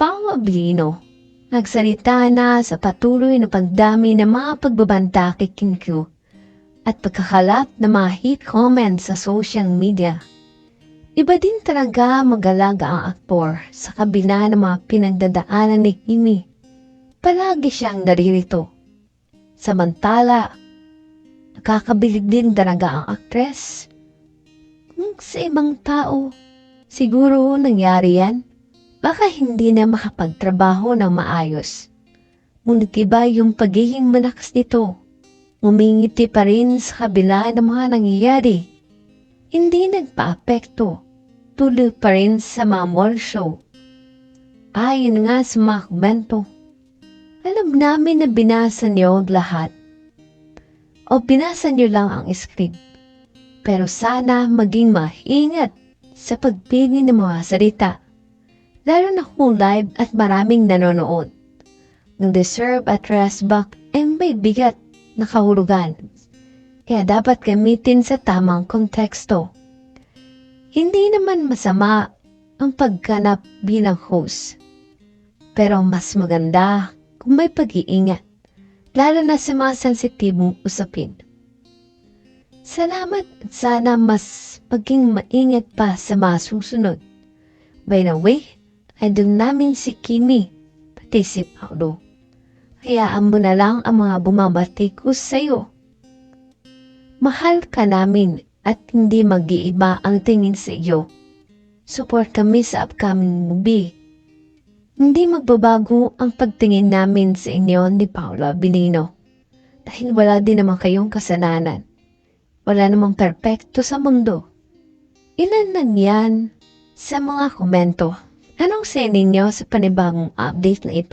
Paolo Abilino, nagsalita na sa patuloy na pagdami ng mga pagbabanta kay Kim Kyu at pagkakalat ng mga hate comments sa social media. Iba din talaga magalaga ang aktor sa kabila ng mga pinagdadaanan ni Kimi. Palagi siyang naririto. Samantala, nakakabilig din talaga ang aktres. Kung sa ibang tao, siguro nangyari yan, baka hindi na makapagtrabaho ng maayos. Ngunit iba yung pagiging malakas nito. Umingiti pa rin sa kabila ng mga nangyayari. Hindi nagpa-apekto. Tuloy pa rin sa mga mall show. Ayon nga sa mga komento, alam namin na binasa niyo lahat. O binasa niyo lang ang script. Pero sana maging maingat sa pagpili ng mga salita. Lalo na kung live at maraming nanonood. Ng deserve at rest back ay may bigat na kahulugan. Kaya dapat gamitin sa tamang konteksto. Hindi naman masama ang pagganap bilang host. Pero mas maganda kung may pag-iingat, lalo na sa mga sensitibong usapin. Salamat at sana mas maging maingat pa sa mga susunod. By the way, idol namin si Kimi, pati si Paolo. Hayaan mo na lang ang mga bumabati ko sa'yo. Mahal ka namin at hindi mag-iiba ang tingin sa iyo. Support kami sa upcoming movie. Hindi magbabago ang pagtingin namin sa inyo ni Paula Bilino. Dahil wala din naman kayong kasalanan. Wala namang perpekto sa mundo. Ilan lang yan sa mga komento. Anong say ninyo sa panibagong update na ito?